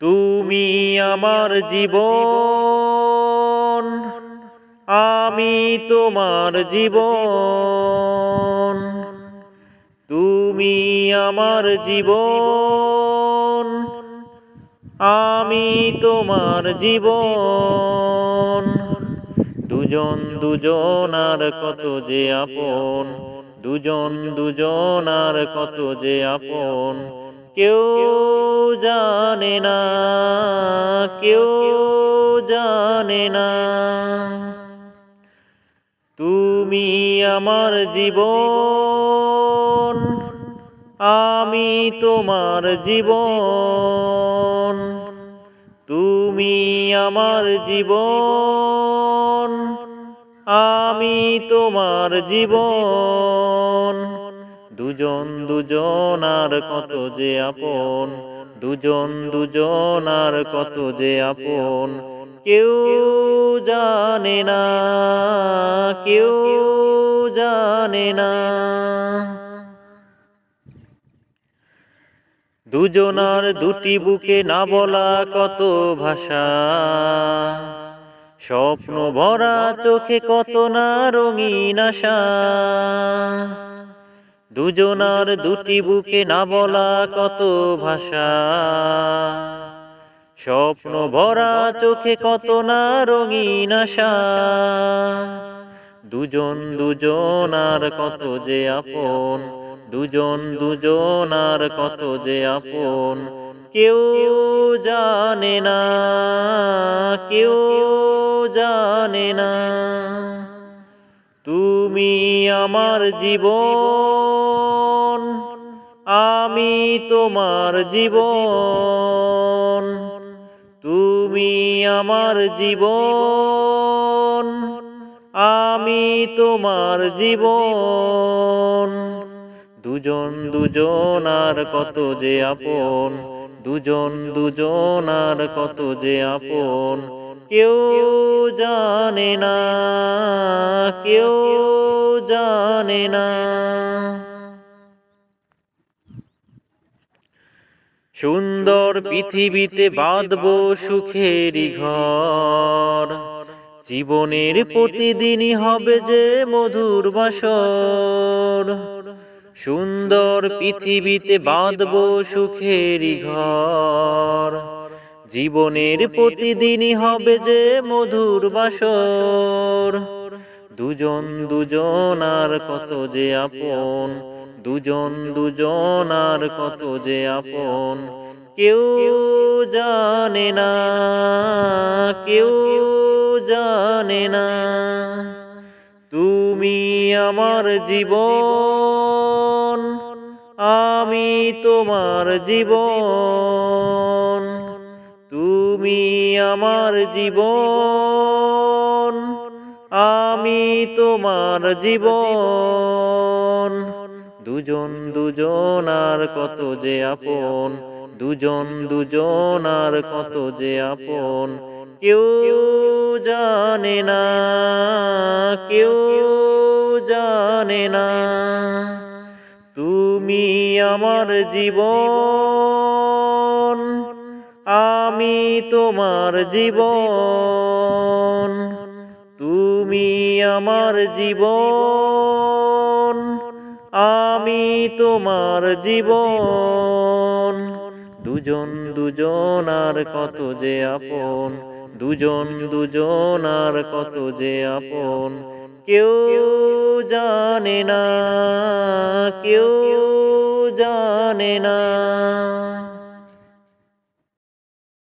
তুমি আমার জীবন, আমি তোমার জীবন। তুমি আমার জীবন, আমি তোমার জীবন। দুজন দুজনার কত যে আপন, দুজন দুজনার কত যে আপন। কেউ জানে না, কেউ জানে না। তুমি আমার জীবন, আমি তোমার জীবন। তুমি আমার জীবন, আমি তোমার জীবন। দুজন দুজনার কত যে আপন? দুজন দুজনার কত যে আপন? কেউ জানে না, কেউ জানে না। দুজনার দুটি বুকে না বলা কত ভাষা? স্বপ্ন ভরা চোখে কত না রঙিন আশা? দুজনার দুটি বুকে না বলা কত ভাষা। স্বপ্ন ভরা চোখে কত না রঙিন আশা। দুজন দুজনার কত যে আপন, দুজন দুজনার কত যে আপন। কেউ জানে না, কেউ জানে না। তুমি আমার জীবন, আমি তোমার জীবন। তুমি আমার জীবন, আমি তোমার জীবন। দুজন দুজনার কত যে আপন, দুজন দুজনার কত যে আপন। কেউ জানে না, কেউ জানে না। সুন্দর পৃথিবীতে বাঁধব সুখেরই ঘর। জীবনের প্রতিদিনই হবে যে মধুর বাসর। সুন্দর পৃথিবীতে বাঁধব সুখেরই ঘর। জীবনের প্রতিদিনই হবে যে মধুর বাসর। দুজন দুজনার কত যে আপন। দুজন দুজনার কত যে আপন। কেউ জানে না কেউ জানে না। তুমি আমার জীবন আমি তোমার জীবন। তুমি আমার জীবন, আমি তোমার জীবন। দুজন দুজনার কত যে আপন, দুজন দুজনার কত যে আপন। কেউ জানে না, কেউ জানে না। তুমি আমার জীবন আমি তোমার জীবন, তুমি আমার জীবন, আমি তোমার জীবন। দুজন দুজনার কত যে আপন, দুজন দুজনার কত যে আপন। কেউ জানে না, কেউ জানে না।